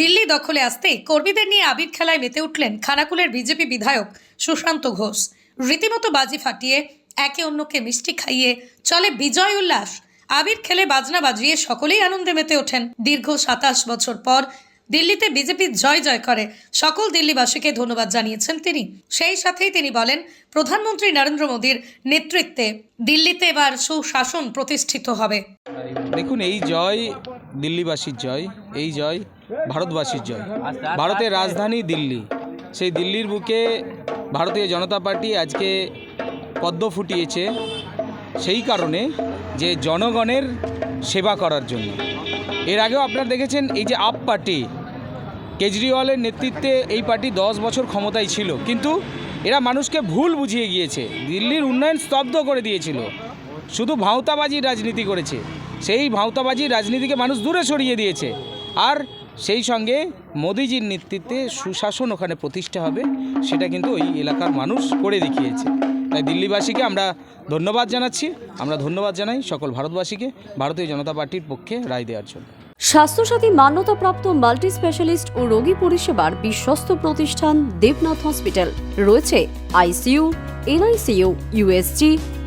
দিল্লি দখলে আসতেই কর্মীদের নিয়ে আবির খেলায় মেতে উঠলেন খানাকুলের বিজেপি বিধায়ক সুশান্ত ঘোষ। রীতিমতো বাজি ফাটিয়ে একে অন্যকে মিষ্টি খাইয়ে চলে বিজয় উল্লাস। আবির খেলে বাজনা বাজিয়ে সকলেই আনন্দে মেতে ওঠেন। দীর্ঘ সাতাশ বছর পর দিল্লিতে বিজেপি জয় জয় করে। সকল দিল্লিবাসীকে ধন্যবাদ জানিয়েছেন তিনি। সেই সাথেই তিনি বলেন, প্রধানমন্ত্রী নরেন্দ্র মোদীর নেতৃত্বে দিল্লিতে এবার সুশাসন প্রতিষ্ঠিত হবে। দেখুন, এই জয় দিল্লিবাসীর জয় এই জয় ভারতবাসীর জয়। ভারতের রাজধানী দিল্লি। সেই দিল্লির বুকে ভারতীয় জনতা পার্টি আজকে পদ্ম ফুটিয়েছে সেই কারণে যে জনগণের সেবা করার জন্য। এর আগেও আপনারা দেখেছেন এই যে আপ পার্টি কেজরিওয়ালের নেতৃত্বে এই পার্টি দশ বছর ক্ষমতায় ছিল। কিন্তু এরা মানুষকে ভুল বুঝিয়ে গিয়েছে। দিল্লির উন্নয়ন স্তব্ধ করে দিয়েছিল। শুধু ভাঁওতাবাজির রাজনীতি করেছে। সেই ভাঁওতাবাজির রাজনীতিকে মানুষ দূরে সরিয়ে দিয়েছে। আর সেই সঙ্গে মোদিজির নেতৃত্বে সুশাসন ওখানে প্রতিষ্ঠা হবে, সেটা কিন্তু ওই এলাকার মানুষ করে দেখিয়েছে। তাই দিল্লিবাসীকে আমরা ধন্যবাদ জানাচ্ছি। আমরা ধন্যবাদ জানাই সকল ভারতবাসীকে, ভারতীয় জনতা পার্টির পক্ষে রায় দেওয়ার জন্য। স্বাস্থ্যসাথী মান্যতাপ্রাপ্ত মাল্টি স্পেশালিস্ট ও রোগী পরিষেবার বিশ্বস্ত প্রতিষ্ঠান দেবনাথ হসপিটাল। রয়েছে ICU NICU USG